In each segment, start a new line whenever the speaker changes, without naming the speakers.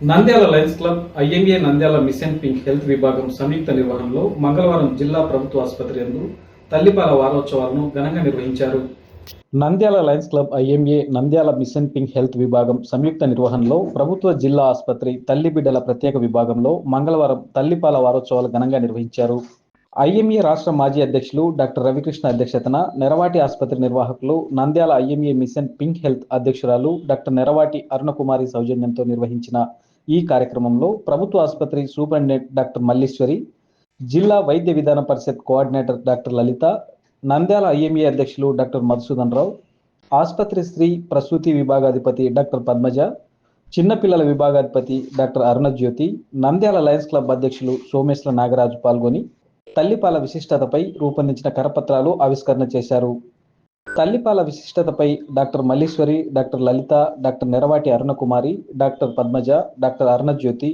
Nandyal Lions Club IMA Nandyal Mission Pink Health విభాగం సంయుక్త నిర్వహణలో మంగళవారం జిల్లా ప్రభుత్వ ఆసుపత్రి యందు తల్లిపాల వారోత్సవాలను ఘనంగా నిర్వహించారు. Nandyal Lions Club IMA Nandyal Mission Pink Health విభాగం సంయుక్త నిర్వహణలో ప్రభుత్వ జిల్లా ఆసుపత్రి తల్లి బిడ్డల ప్రత్యేక విభాగంలో మంగళవారం తల్లిపాల వారోత్సవాలు ఘనంగా నిర్వహించారు. ఐఎంఏ రాష్ట్ర మాజీ అధ్యక్షులు డాక్టర్ రవికృష్ణ అధ్యక్షతన నెరవాటి ఆసుపత్రి నిర్వాహకులు Nandyal IMA Mission Pink Health అధ్యక్షురాలు డాక్టర్ నెరవాటి అరుణకుమారి సౌజన్యంతో నిర్వహించిన ఈ కార్యక్రమంలో ప్రభుత్వ ఆసుపత్రి సూపరింటెండెంట్ డాక్టర్ మల్లీశ్వరి జిల్లా Vaidya Vidhana Parishad coordinator doctor Lalitha Nandyal IMA అధ్యక్షులు డాక్టర్ మధుసూదన్ రావు ఆసుపత్రి స్త్రీ ప్రసూతి విభాగాధిపతి డాక్టర్ పద్మజ చిన్నపిల్లల విభాగాధిపతి doctor Arunajyothi Nandyal Lions Club అధ్యక్షులు సోమేశ్వర నాగరాజు పాల్గొని తల్లిపాల విశిష్టతపై రూపొందించిన కరపత్రాలు ఆవిష్కరణ చేశారు. తల్లిపాల విశిష్టతపై doctor Mallishwari doctor Lalitha doctor Neravati Arunakumari doctor Padmaja doctor Arunajyothi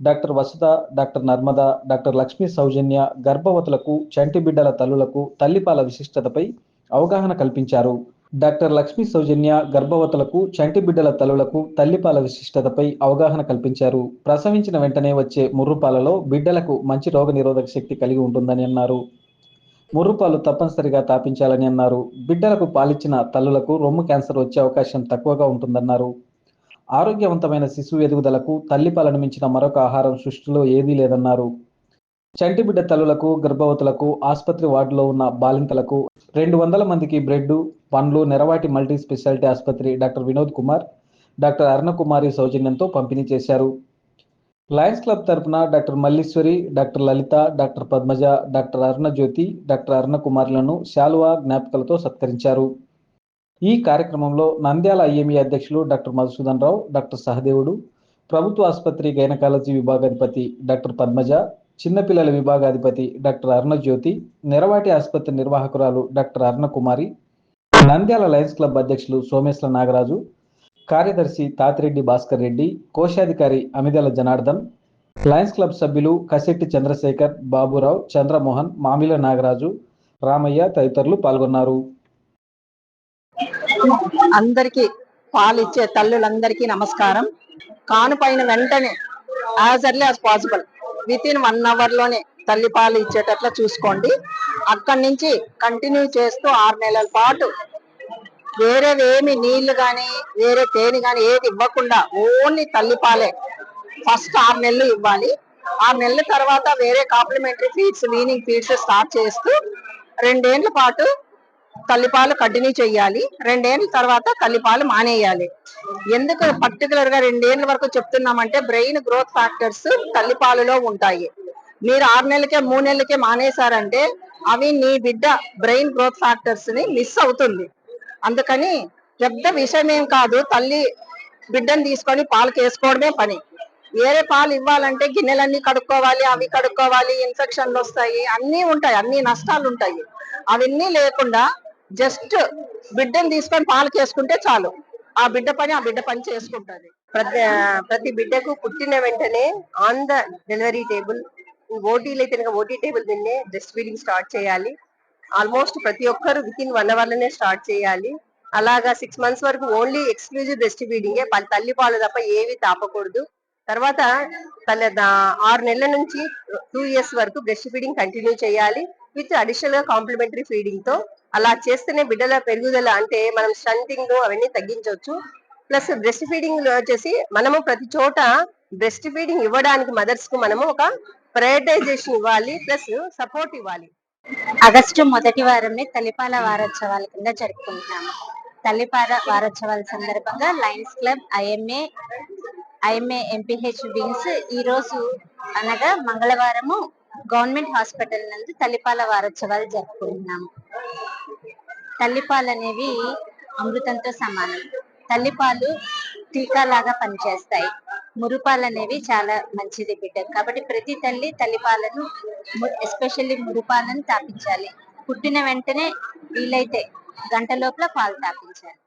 doctor Vasudha doctor Narmada doctor Lakshmi Soujanya గర్భవతులకు చంటి బిడ్డల తల్లులకు తల్లిపాల విశిష్టతపై అవగాహన కల్పించారు. డాక్టర్ లక్ష్మీ సౌజన్య గర్భవతులకు చంటి బిడ్డల తల్లులకు తల్లిపాల విశిష్టతపై అవగాహన కల్పించారు. ప్రసవించిన వెంటనే వచ్చే ముర్రుపాలలో బిడ్డలకు మంచి రోగ నిరోధక శక్తి కలిగి ఉంటుందని అన్నారు. ముర్రుపాలు తప్పనిసరిగా తాపించాలని అన్నారు. బిడ్డలకు పాలిచ్చిన తల్లులకు రొమ్ము క్యాన్సర్ వచ్చే అవకాశం తక్కువగా ఉంటుందన్నారు. ఆరోగ్యవంతమైన శిశువు ఎదుగుదలకు తల్లిపాలను మించిన మరొక ఆహారం సృష్టిలో ఏదీ లేదన్నారు. చంటి బిడ్డ తల్లులకు గర్భవతులకు ఆసుపత్రి వార్డులో ఉన్న బాలింతలకు రెండు వందల మందికి బ్రెడ్ పండ్లు నెరవాటి మల్టీ స్పెషాలిటీ ఆసుపత్రి డాక్టర్ వినోద్ కుమార్ డాక్టర్ అరుణకుమారి సౌజన్యంతో పంపిణీ చేశారు. లయన్స్ క్లబ్ తరపున doctor Malleswari doctor Lalitha doctor Padmaja doctor Arunajyothi doctor అరుణకుమారులను శాలువా జ్ఞాపికలతో సత్కరించారు. ఈ కార్యక్రమంలో నంద్యాల ఐఎంఈ అధ్యక్షులు డాక్టర్ మధుసూదన్ రావు డాక్టర్ సహదేవుడు ప్రభుత్వ ఆసుపత్రి గైనకాలజీ విభాగాధిపతి డాక్టర్ పద్మజ చిన్నపిల్లల విభాగాధిపతి డాక్టర్ అరుణజ్యోతి నెరవాటి ఆసుపత్రి నిర్వాహకురాలు doctor Arunakumari Nandyal Lions Club అధ్యక్షులు సోమేశ్వర నాగరాజు కార్యదర్శి తాతిరెడ్డి భాస్కర్ రెడ్డి కోశాధికారి అమిదల జనార్దన్ లయన్స్ క్లబ్ సభ్యులు కసెట్టి చంద్రశేఖర్ బాబురావు చంద్రమోహన్ మామిల నాగరాజు రామయ్య తదితరులు పాల్గొన్నారు.
అందరికీ పాలిచ్చే తల్లులందరికీ నమస్కారం. కానుపైన వెంటనే as early as possible within one అవర్లోనే తల్లి పాలు ఇచ్చేటట్లా చూసుకోండి. అక్కడి నుంచి కంటిన్యూ చేస్తూ ఆరు నెలల పాటు వేరేవేమి నీళ్ళు గాని వేరే తేనె గాని ఏది ఇవ్వకుండా ఓన్లీ తల్లిపాలే ఫస్ట్ ఆరు నెలలు ఇవ్వాలి. ఆరు నెలల తర్వాత వేరే complementary feeds weaning feeds start చేస్తూ రెండేళ్ళ పాటు తల్లిపాలు కంటిన్యూ చేయాలి. రెండేళ్ళ తర్వాత తల్లిపాలు మానేయాలి. ఎందుకు పర్టికులర్గా రెండేళ్ళ వరకు చెప్తున్నామంటే బ్రెయిన్ గ్రోత్ ఫ్యాక్టర్స్ తల్లిపాలులో ఉంటాయి. మీరు ఆరు నెలలకే మూడు నెలలకే మానేశారంటే అవి నీ బిడ్డ బ్రెయిన్ గ్రోత్ ఫ్యాక్టర్స్ని మిస్ అవుతుంది. అందుకని పెద్ద విషయం ఏం కాదు తల్లి బిడ్డను తీసుకొని పాలు వేసుకోవడమే పని. వేరే పాలు ఇవ్వాలంటే గిన్నెలన్నీ కడుక్కోవాలి అవి కడుక్కోవాలి ఇన్ఫెక్షన్లు వస్తాయి అన్నీ ఉంటాయి అన్ని నష్టాలు ఉంటాయి. అవన్నీ లేకుండా జస్ట్ బిడ్డను తీసుకొని పాలు చేసుకుంటే చాలు. ఆ బిడ్డ పని ఆ బిడ్డ పని చేసుకుంటుంది.
ప్రతి ప్రతి బిడ్డకు పుట్టిన వెంటనే ఆన్ ద డెలివరీ టేబుల్ ఓటీలు అయితే ఓటీ టేబుల్ మీదనే బ్రెస్ట్ ఫీడింగ్ స్టార్ట్ చేయాలి. ఆల్మోస్ట్ ప్రతి ఒక్కరు విత్ ఇన్ వన్ అవర్లోనే స్టార్ట్ చేయాలి. అలాగా సిక్స్ మంత్స్ వరకు ఓన్లీ ఎక్స్క్లూజివ్ బ్రెస్ట్ ఫీడింగే తల్లి పాలు తప్ప ఏవి తాపకూడదు. తర్వాత తల్లి దా- ఆరు నెలల నుంచి టూ ఇయర్స్ వరకు బ్రెస్ట్ ఫీడింగ్ కంటిన్యూ చేయాలి. విత్ అడిషనల్గా కాంప్లిమెంటరీ ఫీడింగ్తో. అలా చేస్తేనే బిడ్డల పెరుగుదల అంటే మనం స్టంటింగ్ అవన్నీ తగ్గించవచ్చు. ప్లస్ బ్రెస్ట్ ఫీడింగ్లో వచ్చేసి మనము ప్రతి చోట బ్రెస్ట్ ఫీడింగ్ ఇవ్వడానికి మదర్స్కు మనము ఒక ప్రయారిటైజేషన్ ఇవ్వాలి. ప్లస్ సపోర్ట్ ఇవ్వాలి.
ఆగస్టు మొదటి వారంని తల్లిపాల వారోత్సవాల కింద జరుపుకుంటున్నాము. తల్లిపాల వారోత్సవాల సందర్భంగా Lions Club IMA IMA MPH wings ఈ రోజు అనగా మంగళవారము గవర్నమెంట్ హాస్పిటల్ నందు తల్లిపాల వారోత్సవాలు జరుపుకుంటున్నాము. తల్లిపాలు అనేవి అమృతంతో సమానం. తల్లిపాలు టీకా లాగా పనిచేస్తాయి. మురుపాలు అనేవి చాలా మంచిది బిడ్డ. కాబట్టి ప్రతి తల్లి తల్లిపాలను ఎస్పెషల్లీ మురుపాలను తాపించాలి. పుట్టిన వెంటనే వీలైతే గంట లోపల పాలు తాపించాలి.